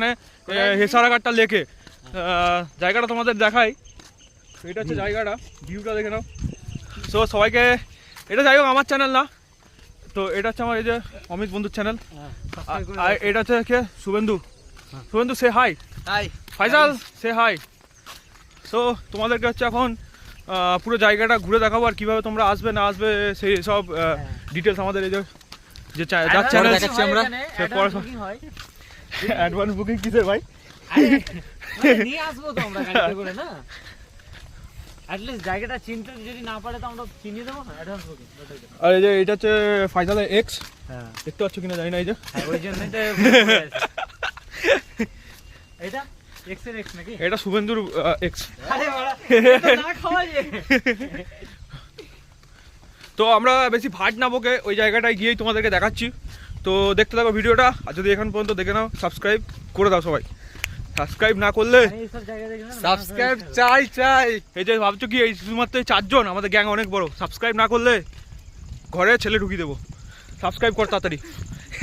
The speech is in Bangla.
মানে হেসারাঘাটটা লেকে। জায়গাটা তোমাদের দেখাই। এটা হচ্ছে জায়গাটা ভিউটা দেখে নাও। সো সবাইকে এটা যাই হোক আমার চ্যানেল না। তো এটা হচ্ছে আমার এই যে অমিত বন্ধুর চ্যানেল আর এটা হচ্ছে কে? শুভেন্দু। শুভেন্দু সে হাই হাই ফাইজাল সে হাই সো তোমাদেরকে হচ্ছে এখন পুরো জায়গাটা ঘুরে দেখাবো আর কীভাবে তোমরা আসবে না আসবে সেই সব ডিটেলস আমাদের এই যে যে চ্যানেল দেখাচ্ছি আমরা। অ্যাডভান্স বুকিং কিসের ভাই? নিয়ে আসব তো আমরা গাড়িতে করে না? অ্যাটলিস্ট জায়গাটা চিনতে যদি না পারে তো আমরা চিনিয়ে দেবো অ্যাডভান্স বুকিং আর এই যে এটা হচ্ছে ফাইজালের এক্স হ্যাঁ। দেখতে পাচ্ছ কিনা জানি না এই যে। ওই জন্যই তো এটা এক্স নাকি? এটা শুভেন্দুর এক্স তো আমরা বেশি ভাট না বকে ওই জায়গাটায় গিয়েই তোমাদেরকে দেখাচ্ছি। তো দেখতে থাকো ভিডিওটা আর যদি এখন পর্যন্ত দেখে নাও সাবস্ক্রাইব করে দাও সবাই। সাবস্ক্রাইব না করলে সাবস্ক্রাইব চাই চাই। এই যে ভাবছ কি এই শুধুমাত্র এই চারজন? আমাদের গ্যাং অনেক বড়। সাবস্ক্রাইব না করলে ঘরে ছেলে ঢুকিয়ে দেবো। সাবস্ক্রাইব কর তাড়াতাড়ি।